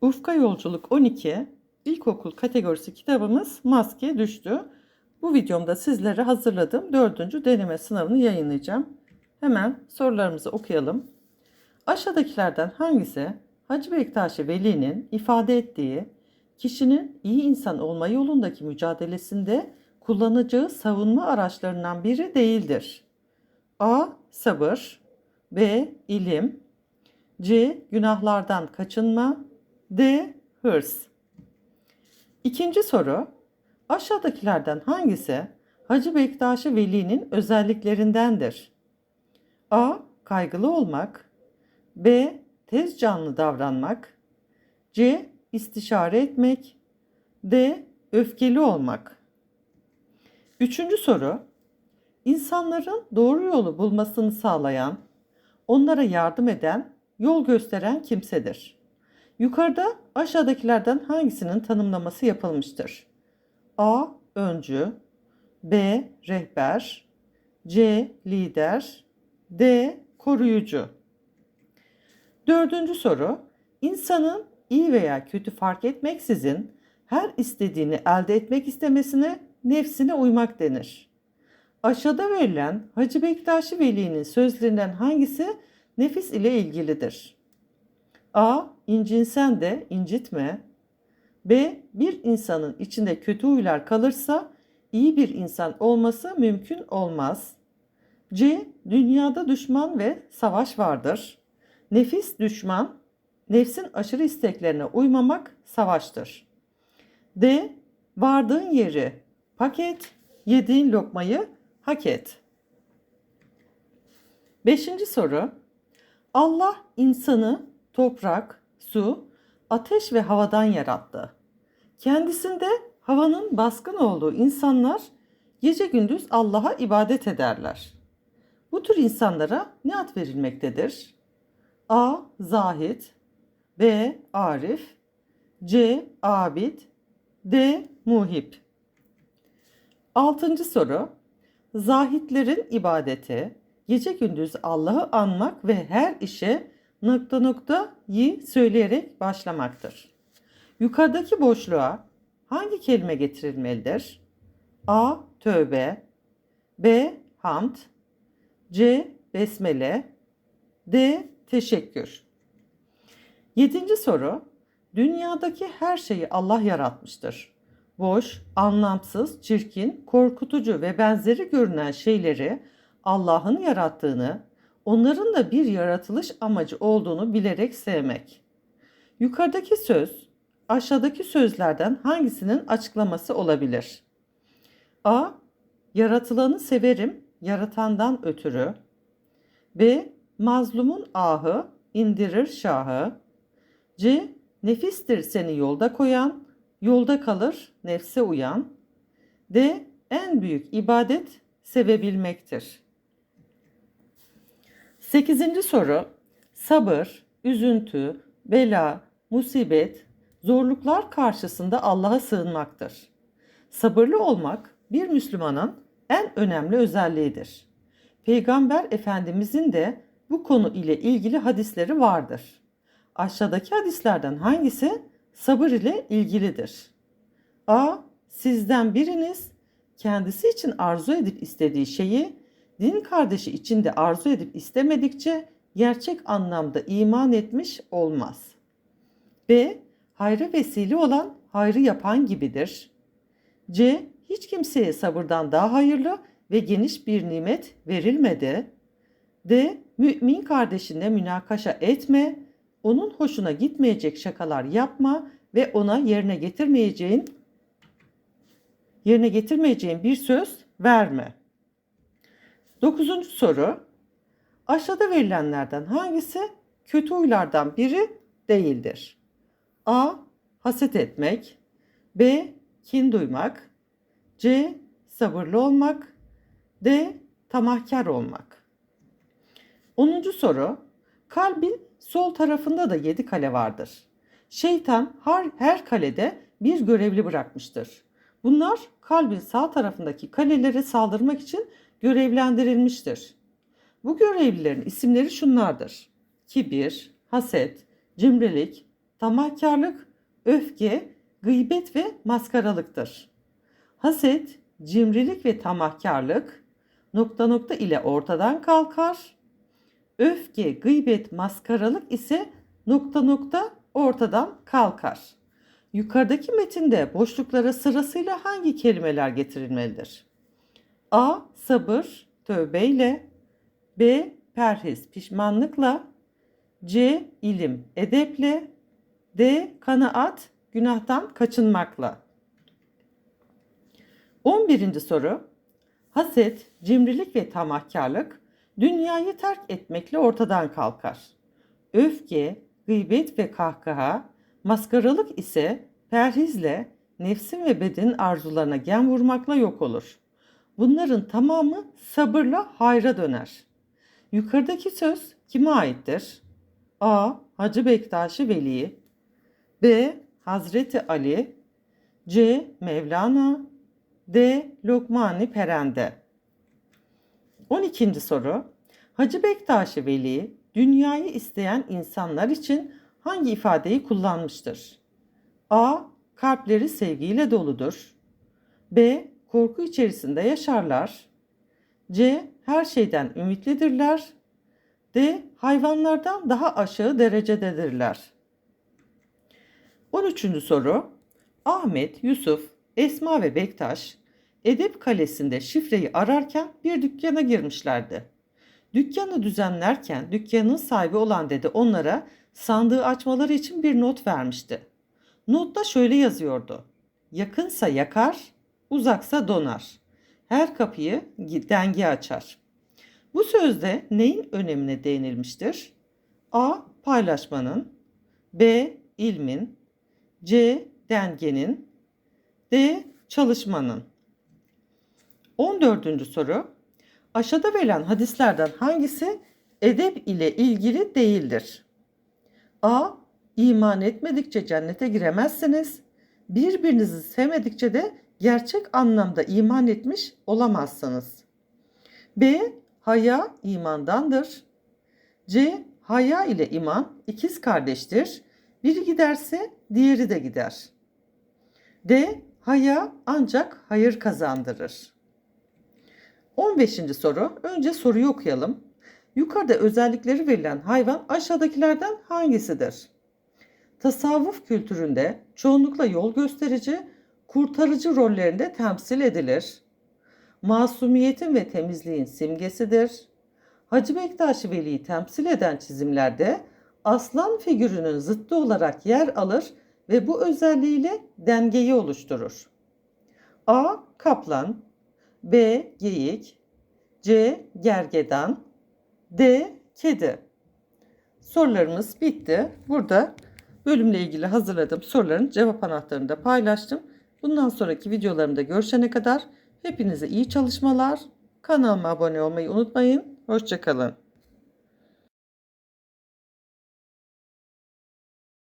Ufka Yolculuk 12 İlkokul kategorisi kitabımız maske düştü. Bu videomda sizlere hazırladığım dördüncü deneme sınavını yayınlayacağım. Hemen sorularımızı okuyalım. Aşağıdakilerden hangisi Hacı Bektaşi Veli'nin ifade ettiği kişinin iyi insan olma yolundaki mücadelesinde kullanacağı savunma araçlarından biri değildir? A. Sabır B. ilim C. Günahlardan kaçınma D. Hırs İkinci soru. Aşağıdakilerden hangisi Hacı Bektaşi Veli'nin özelliklerindendir? A. Kaygılı olmak B. Tez canlı davranmak C. istişare etmek D. Öfkeli olmak Üçüncü soru. İnsanların doğru yolu bulmasını sağlayan, onlara yardım eden, yol gösteren kimsedir. Yukarıda aşağıdakilerden hangisinin tanımlaması yapılmıştır? A. Öncü B. Rehber C. Lider D. Koruyucu Dördüncü soru. İnsanın iyi veya kötü fark etmeksizin her istediğini elde etmek istemesine nefsine uymak denir. Aşağıda verilen Hacı Bektaşi Veli'nin sözlerinden hangisi nefis ile ilgilidir? A. İncinsen de incitme. B. Bir insanın içinde kötü huylar kalırsa iyi bir insan olması mümkün olmaz. C. Dünyada düşman ve savaş vardır. Nefis düşman, nefsin aşırı isteklerine uymamak savaştır. D. Vardığın yeri paket, yediğin lokmayı hak et. Beşinci soru. Allah insanı toprak, su, ateş ve havadan yarattı. Kendisinde havanın baskın olduğu insanlar gece gündüz Allah'a ibadet ederler. Bu tür insanlara ne ad verilmektedir? A. Zahid B. Arif C. Abid D. Muhip Altıncı soru. Zahitlerin ibadeti, gece gündüz Allah'ı anmak ve her işe nokta nokta yi söyleyerek başlamaktır. Yukarıdaki boşluğa hangi kelime getirilmelidir? A. Tövbe B. Hamd C. Besmele D. Teşekkür Yedinci soru. Dünyadaki her şeyi Allah yaratmıştır. Boş, anlamsız, çirkin, korkutucu ve benzeri görünen şeyleri Allah'ın yarattığını, onların da bir yaratılış amacı olduğunu bilerek sevmek. Yukarıdaki söz, aşağıdaki sözlerden hangisinin açıklaması olabilir? A. Yaratılanı severim, yaratandan ötürü. B. Mazlumun ahı, indirir şahı. C. Nefistir seni yolda koyan, yolda kalır, nefse uyan. D. En büyük ibadet sevebilmektir. Sekizinci soru. Sabır, üzüntü, bela, musibet, zorluklar karşısında Allah'a sığınmaktır. Sabırlı olmak bir Müslümanın en önemli özelliğidir. Peygamber Efendimizin de bu konu ile ilgili hadisleri vardır. Aşağıdaki hadislerden hangisi sabır ile ilgilidir? A. Sizden biriniz kendisi için arzu edip istediği şeyi din kardeşi için de arzu edip istemedikçe gerçek anlamda iman etmiş olmaz. B. Hayra vesile olan hayrı yapan gibidir. C. Hiç kimseye sabırdan daha hayırlı ve geniş bir nimet verilmedi. D. Mümin kardeşine münakaşa etme, onun hoşuna gitmeyecek şakalar yapma ve ona yerine getirmeyeceğin yerine getirmeyeceğin bir söz verme. Dokuzuncu soru. Aşağıda verilenlerden hangisi kötü huylardan biri değildir? A. Haset etmek B. Kin duymak C. Sabırlı olmak D. Tamahkar olmak 10. soru. Kalbin sol tarafında da yedi kale vardır. Şeytan her, her kalede bir görevli bırakmıştır. Bunlar kalbin sağ tarafındaki kalelere saldırmak için görevlendirilmiştir. Bu görevlilerin isimleri şunlardır. Kibir, haset, cimrilik, tamahkarlık, öfke, gıybet ve maskaralıktır. Haset, cimrilik ve tamahkarlık nokta nokta ile ortadan kalkar. Öfke, gıybet, maskaralık ise nokta nokta ortadan kalkar. Yukarıdaki metinde boşluklara sırasıyla hangi kelimeler getirilmelidir? A. Sabır, tövbeyle. B. Perhiz, pişmanlıkla. C. ilim, edeple. D. Kanaat, günahtan kaçınmakla. 11. soru. Haset, cimrilik ve tamahkarlık dünyayı terk etmekle ortadan kalkar. Öfke, gıybet ve kahkaha, maskaralık ise perhizle nefsin ve bedenin arzularına gen vurmakla yok olur. Bunların tamamı sabırla hayra döner. Yukarıdaki söz kime aittir? A. Hacı Bektaşi Veli B. Hazreti Ali C. Mevlana D. Lokmani Perende 12. soru Hacı Bektaşi Veli dünyayı isteyen insanlar için hangi ifadeyi kullanmıştır? A. Kalpleri sevgiyle doludur. B. Korku içerisinde yaşarlar. C. Her şeyden ümitlidirler. D. Hayvanlardan daha aşağı derecededirler. 13. soru Ahmet, Yusuf, Esma ve Bektaş Edep Kalesi'nde şifreyi ararken bir dükkana girmişlerdi. Dükkanı düzenlerken dükkanın sahibi olan dede onlara sandığı açmaları için bir not vermişti. Notta şöyle yazıyordu. Yakınsa yakar, uzaksa donar. Her kapıyı denge açar. Bu sözde neyin önemine değinilmiştir? A. Paylaşmanın B. ilmin C. Dengenin D. Çalışmanın 14. soru Aşağıda verilen hadislerden hangisi edep ile ilgili değildir? A. İman etmedikçe cennete giremezsiniz. Birbirinizi sevmedikçe de gerçek anlamda iman etmiş olamazsınız. B. Haya imandandır. C. Haya ile iman ikiz kardeştir. Biri giderse diğeri de gider. D. Haya ancak hayır kazandırır. 15. soru. Önce soruyu okuyalım. Yukarıda özellikleri verilen hayvan aşağıdakilerden hangisidir? Tasavvuf kültüründe çoğunlukla yol gösterici, kurtarıcı rollerinde temsil edilir. Masumiyetin ve temizliğin simgesidir. Hacı Bektaş Veli'yi temsil eden çizimlerde aslan figürünün zıttı olarak yer alır ve bu özelliğiyle dengeyi oluşturur. A. Kaplan B. Geyik C. Gergedan D. Kedi Sorularımız bitti. Burada bölümle ilgili hazırladığım soruların cevap anahtarını da paylaştım. Bundan sonraki videolarımda görüşene kadar hepinize iyi çalışmalar. Kanalıma abone olmayı unutmayın. Hoşçakalın.